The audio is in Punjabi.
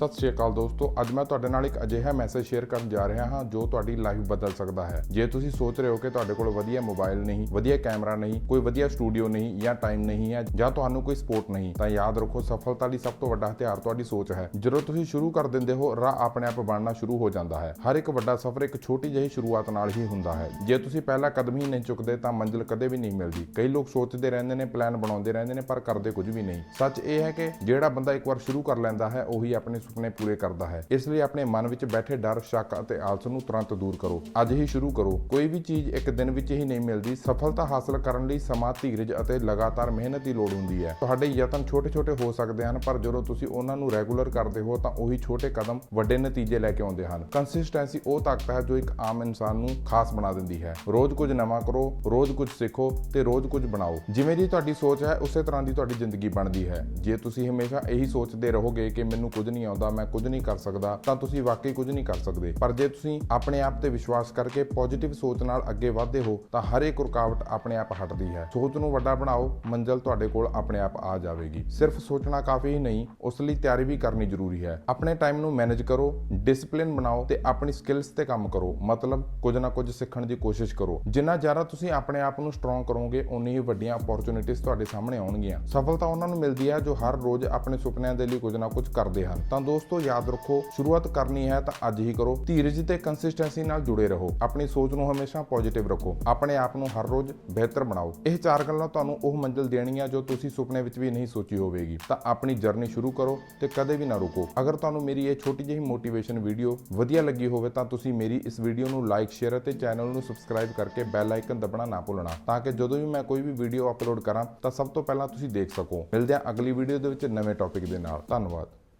ਸਤਿ ਸ਼੍ਰੀ ਅਕਾਲ ਦੋਸਤੋ, ਅੱਜ ਮੈਂ ਤੁਹਾਡੇ ਨਾਲ ਇੱਕ ਅਜਿਹਾ ਮੈਸੇਜ ਸ਼ੇਅਰ ਕਰਨ ਜਾ ਰਿਹਾ ਹਾਂ ਜੋ ਤੁਹਾਡੀ ਲਾਈਫ ਬਦਲ ਸਕਦਾ ਹੈ। ਜੇ ਤੁਸੀਂ ਸੋਚ ਰਹੇ ਹੋ ਕਿ ਤੁਹਾਡੇ ਕੋਲ ਵਧੀਆ ਮੋਬਾਈਲ ਨਹੀਂ, ਵਧੀਆ ਕੈਮਰਾ ਨਹੀਂ, ਕੋਈ ਵਧੀਆ ਸਟੂਡੀਓ ਨਹੀਂ ਜਾਂ ਟਾਈਮ ਨਹੀਂ ਹੈ ਜਾਂ ਤੁਹਾਨੂੰ ਕੋਈ ਸਪੋਰਟ ਨਹੀਂ, ਤਾਂ ਯਾਦ ਰੱਖੋ ਸਫਲਤਾ ਲਈ ਸਭ ਤੋਂ ਵੱਡਾ ਹਥਿਆਰ ਤੁਹਾਡੀ ਸੋਚ ਹੈ। ਜਦੋਂ ਤੁਸੀਂ ਸ਼ੁਰੂ ਕਰ ਦਿੰਦੇ ਹੋ, ਰਾਹ ਆਪਣੇ ਆਪ ਬਣਨਾ ਸ਼ੁਰੂ ਹੋ ਜਾਂਦਾ ਹੈ। ਹਰ ਇੱਕ ਵੱਡਾ ਸਫ਼ਰ ਇੱਕ ਛੋਟੀ ਜਿਹੀ ਸ਼ੁਰੂਆਤ ਨਾਲ ਹੀ ਹੁੰਦਾ ਹੈ। ਜੇ ਤੁਸੀਂ ਪਹਿਲਾ ਕਦਮ ਹੀ ਨਹੀਂ ਚੁੱਕਦੇ, ਤਾਂ ਮੰਜ਼ਿਲ ਕਦੇ ਵੀ ਨਹੀਂ ਮਿਲਦੀ। ਕਈ ਲੋਕ ਸੋਚਦੇ ਰਹਿੰਦੇ ਨੇ ਪਲਾਨ ਬਣਾਉਂਦੇ ਰਹਿੰਦੇ ਨੇ, ਪਰ ਕਰਦੇ ਕੁਝ ਵੀ ਨਹੀਂ। ਸੱਚ ਇਹ ਹੈ ਕਿ ਜਿਹੜਾ ਬੰਦਾ ਇੱਕ ਵਾਰ ਸ਼ੁਰੂ ਕਰ ਲੈਂਦਾ ਹੈ, ਉਹੀ ਆਪਣੇ ਸੁਪਨੇ ਪੂਰੇ ਕਰਦਾ ਹੈ। ਇਸ ਲਈ ਆਪਣੇ ਮਨ ਵਿੱਚ ਬੈਠੇ ਡਰ, ਸ਼ੱਕ ਅਤੇ ਆਲਸ ਨੂੰ ਤੁਰੰਤ ਦੂਰ ਕਰੋ। ਅੱਜ ਹੀ ਸ਼ੁਰੂ ਕਰੋ। ਕੋਈ ਵੀ ਚੀਜ਼ ਇੱਕ ਦਿਨ ਵਿੱਚ ਹੀ ਨਹੀਂ ਮਿਲਦੀ। ਸਫਲਤਾ ਹਾਸਲ ਕਰਨ ਲਈ ਸਮਾਂ, ਧੀਰਜ ਅਤੇ ਲਗਾਤਾਰ ਮਿਹਨਤ ਦੀ ਲੋੜ ਹੁੰਦੀ ਹੈ। ਤੁਹਾਡੇ ਯਤਨ ਛੋਟੇ-ਛੋਟੇ ਹੋ ਸਕਦੇ ਹਨ, ਪਰ ਜਦੋਂ ਤੁਸੀਂ ਉਹਨਾਂ ਨੂੰ ਰੈਗੂਲਰ ਕਰਦੇ ਹੋ, ਤਾਂ ਉਹੀ ਛੋਟੇ ਕਦਮ ਵੱਡੇ ਨਤੀਜੇ ਲੈ ਕੇ ਆਉਂਦੇ ਹਨ। ਕੰਸਿਸਟੈਂਸੀ ਉਹ ਤਾਕਤ ਹੈ ਜੋ ਇੱਕ ਆਮ ਇਨਸਾਨ ਨੂੰ ਖਾਸ ਬਣਾ ਦਿੰਦੀ ਹੈ। ਰੋਜ਼ ਕੁਝ ਨਵਾਂ ਕਰੋ, ਰੋਜ਼ ਕੁਝ ਸਿੱਖੋ ਤੇ ਰੋਜ਼ ਕੁਝ ਬਣਾਓ। ਜਿਵੇਂ ਦੀ ਤੁਹਾਡੀ ਸੋਚ ਹੈ, ਉਸੇ ਤਰ੍ਹਾਂ ਦੀ ਤੁਹਾਡੀ ਜ਼ਿੰਦਗੀ ਬਣਦੀ ਹੈ। ਜੇ ਤੁਸੀਂ ਹਮੇਸ਼ਾ ਇਹੀ ਸੋਚਦੇ ਰਹੋਗੇ ਕਿ ਮੈਨੂੰ ਕੁਝ ਨਹੀਂ ਆਉਂਦਾ ਮੈਂ ਕੁਝ ਨਹੀਂ ਕਰ ਸਕਦਾ, ਤਾਂ ਤੁਸੀਂ ਵਾਕਈ ਕੁਝ ਨਹੀਂ ਕਰ ਸਕਦੇ। ਪਰ ਜੇ ਤੁਸੀਂ ਆਪਣੇ ਆਪ ਤੇ ਵਿਸ਼ਵਾਸ ਕਰਕੇ ਪੋਜ਼ਿਟਿਵ ਸੋਚ ਨਾਲ ਅੱਗੇ ਵਧਦੇ ਹੋ, ਤਾਂ ਹਰ ਇੱਕ ਰੁਕਾਵਟ ਆਪਣੇ ਆਪ ਹਟਦੀ ਹੈ। ਸੋਚ ਨੂੰ ਵੱਡਾ ਬਣਾਓ, ਮੰਜ਼ਲ ਤੁਹਾਡੇ ਕੋਲ ਆਪਣੇ ਆਪ ਆ ਜਾਵੇਗੀ। ਸਿਰਫ ਸੋਚਣਾ ਕਾਫੀ ਨਹੀਂ, ਉਸ ਲਈ ਤਿਆਰੀ ਵੀ ਕਰਨੀ ਜ਼ਰੂਰੀ ਹੈ। ਆਪਣੇ ਟਾਈਮ ਨੂੰ ਮੈਨੇਜ ਕਰੋ ਡਿਸਪਲਿਨ ਬਣਾਓ ਤੇ ਆਪਣੀ ਸਕਿੱਲਸ ਤੇ ਕੰਮ ਕਰੋ। ਮਤਲਬ, ਕੁਝ ਨਾ ਕੁਝ ਸਿੱਖਣ ਦੀ ਕੋਸ਼ਿਸ਼ ਕਰੋ। ਜਿੰਨਾ ਜ਼ਿਆਦਾ ਤੁਸੀਂ ਆਪਣੇ ਆਪ ਨੂੰ ਸਟਰੋਂਗ ਕਰੋਗੇ ਉਨੀ ਹੀ ਵੱਡੀਆਂ ਓਪਰਚੁਨਿਟੀਆਂ ਤੁਹਾਡੇ ਸਾਹਮਣੇ ਆਉਣਗੀਆਂ। ਸਫਲਤਾ ਉਹਨਾਂ ਨੂੰ ਮਿਲਦੀ ਹੈ ਜੋ ਹਰ ਰੋਜ਼ ਆਪਣੇ ਸੁਪਨਿਆਂ ਦੇ ਲਈ ਕੁਝ ਨਾ ਕੁਝ ਕਰਦੇ ਹਨ। ਤਾਂ ਤਾਂ ਦੋਸਤੋ, ਯਾਦ ਰੱਖੋ, ਸ਼ੁਰੂਆਤ ਕਰਨੀ ਹੈ ਤਾਂ ਅੱਜ ਹੀ ਕਰੋ। ਧੀਰਜ ਤੇ ਕੰਸਿਸਟੈਂਸੀ ਨਾਲ ਜੁੜੇ ਰਹੋ। ਆਪਣੀ ਸੋਚ ਨੂੰ ਹਮੇਸ਼ਾ ਪੋਜ਼ਿਟਿਵ ਰੱਖੋ। ਆਪਣੇ ਆਪ ਨੂੰ ਹਰ ਰੋਜ਼ ਬਿਹਤਰ ਬਣਾਓ। ਇਹ ਚਾਰ ਗੱਲਾਂ ਤੁਹਾਨੂੰ ਉਹ ਮੰਜ਼ਿਲ ਦੇਣਗੀਆਂ ਜੋ ਤੁਸੀਂ ਸੁਪਨੇ ਵਿੱਚ ਵੀ ਨਹੀਂ ਸੋਚੀ ਹੋਵੇਗੀ। ਤਾਂ ਆਪਣੀ ਜਰਨੀ ਸ਼ੁਰੂ ਕਰੋ ਤੇ ਕਦੇ ਵੀ ਨਾ ਰੁਕੋ। ਅਗਰ ਤੁਹਾਨੂੰ ਮੇਰੀ ਇਹ ਛੋਟੀ ਜਿਹੀ ਮੋਟੀਵੇਸ਼ਨ ਵੀਡੀਓ ਵਧੀਆ ਲੱਗੀ ਹੋਵੇ ਤਾਂ ਤੁਸੀਂ ਮੇਰੀ ਇਸ ਵੀਡੀਓ ਨੂੰ ਲਾਈਕ ਸ਼ੇਅਰ ਅਤੇ ਚੈਨਲ ਨੂੰ ਸਬਸਕ੍ਰਾਈਬ ਕਰਕੇ ਬੈਲ ਆਈਕਨ ਦਬਣਾ ਨਾ ਭੁੱਲਣਾ। ਤਾਂ ਕਿ ਜਦੋਂ ਵੀ ਮੈਂ ਕੋਈ ਵੀ ਵੀਡੀਓ ਅਪਲੋਡ ਕਰਾਂ ਤਾਂ ਸਭ ਤੋਂ ਪਹਿਲਾਂ ਤੁਸੀਂ ਦੇਖ ਸਕੋ। ਮਿਲਦੇ ਹਾਂ ਅਗਲੀ ਵੀਡੀਓ ਦੇ ਵਿੱਚ ਨਵੇਂ ਟੌਪਿਕ ਦੇ ਨਾਲ। ਧੰਨਵਾਦ।